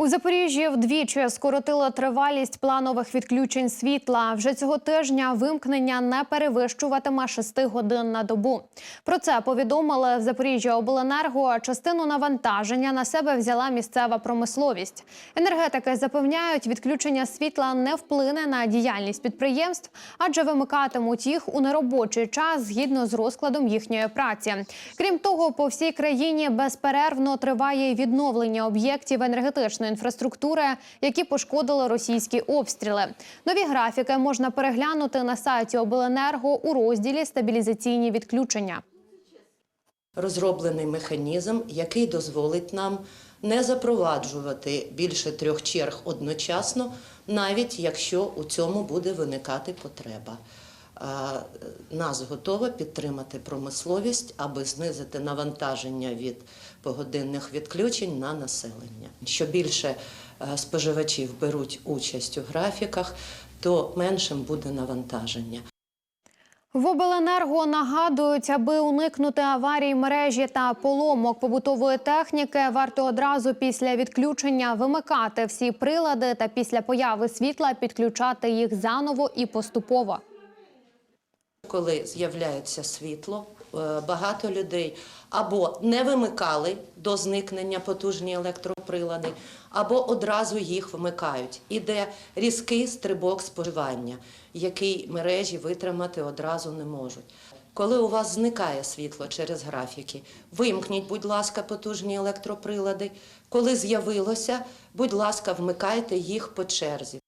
У Запоріжжі вдвічі скоротило тривалість планових відключень світла. Вже цього тижня вимкнення не перевищуватиме 6 годин на добу. Про це повідомили в Запоріжжя обленерго. Частину навантаження на себе взяла місцева промисловість. Енергетики запевняють, відключення світла не вплине на діяльність підприємств, адже вимикатимуть їх у неробочий час згідно з розкладом їхньої праці. Крім того, по всій країні безперервно триває відновлення об'єктів енергетичної інфраструктури, які пошкодили російські обстріли. Нові графіки можна переглянути на сайті Обленерго у розділі Стабілізаційні відключення. розроблений механізм, який дозволить нам не запроваджувати більше трьох черг одночасно, навіть якщо у цьому буде виникати потреба. Е, Нас готова підтримати промисловість, аби знизити навантаження від погодинних відключень на населення. Що більше е, споживачів беруть участь у графіках, то меншим буде навантаження. В обленерго нагадують, аби уникнути аварій мережі та поломок побутової техніки, варто одразу після відключення вимикати всі прилади та після появи світла підключати їх заново і поступово. Коли з'являється світло, е, багато людей або не вимикали до зникнення потужні електроприлади, або одразу їх вмикають. Іде різкий стрибок споживання, який мережі витримати одразу не можуть. Коли у вас зникає світло через графіки, вимкніть, будь ласка, потужні електроприлади. Коли з'явилося, будь ласка, вмикайте їх по черзі.